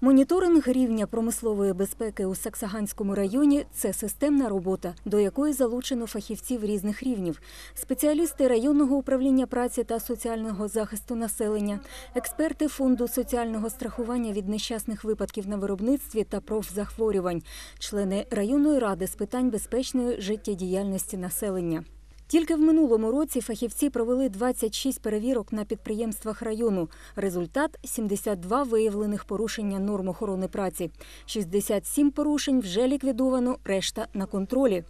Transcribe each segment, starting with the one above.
Моніторинг рівня промислової безпеки у Саксаганському районі це системна робота, до якої залучено фахівців різних рівнів, спеціалісти районного управління праці та соціального захисту населення, експерти фонду соціального страхування від нещасних випадків на виробництві та профзахворювань, члени районної ради з питань безпечної життєдіяльності населення. Тільки в минулому році фахівці провели 26 перевірок на підприємствах району. Результат – 72 виявлених порушення норм охорони праці. 67 порушень вже ліквідовано, решта на контролі.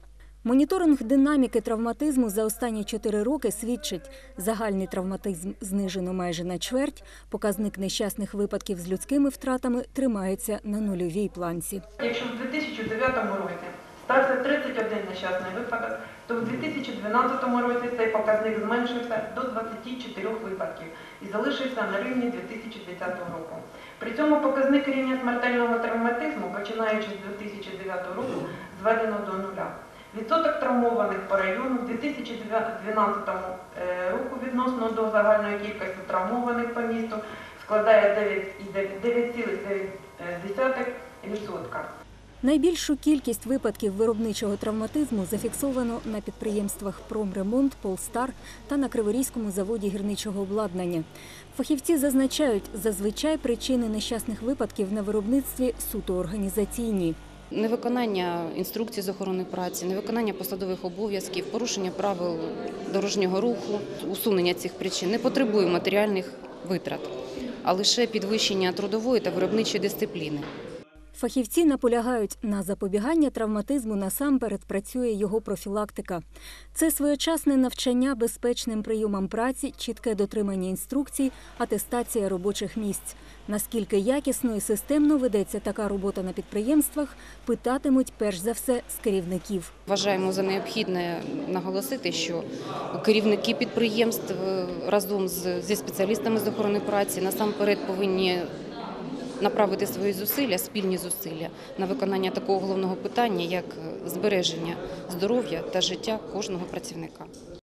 Моніторинг динаміки травматизму за останні 4 роки свідчить, загальний травматизм знижено майже на чверть, показник нещасних випадків з людськими втратами тримається на нульовій планці. Якщо в 2009 році стався 31 нещасний випадок, то в 2012 році цей показник зменшився до 24 випадків і залишився на рівні 2010 року. При цьому показник рівня смертельного травматизму, починаючи з 2009 року, зведено до нуля. Відсоток травмованих по району в 2012 е, року відносно до загальної кількості травмованих по місту складає 9,9%. Найбільшу кількість випадків виробничого травматизму зафіксовано на підприємствах «Промремонт», «Полстар» та на Криворізькому заводі гірничого обладнання. Фахівці зазначають, зазвичай причини нещасних випадків на виробництві суто організаційні. Невиконання інструкцій з охорони праці, невиконання посадових обов'язків, порушення правил дорожнього руху, усунення цих причин не потребує матеріальних витрат, а лише підвищення трудової та виробничої дисципліни. Фахівці наполягають на запобігання травматизму насамперед працює його профілактика. Це своєчасне навчання безпечним прийомам праці, чітке дотримання інструкцій, атестація робочих місць. Наскільки якісно і системно ведеться така робота на підприємствах, питатимуть перш за все з керівників. Вважаємо за необхідне наголосити, що керівники підприємств е, разом зі спеціалістами з охорони праці насамперед повинні направити свої зусилля, спільні зусилля на виконання такого головного питання, як збереження здоров'я та життя кожного працівника.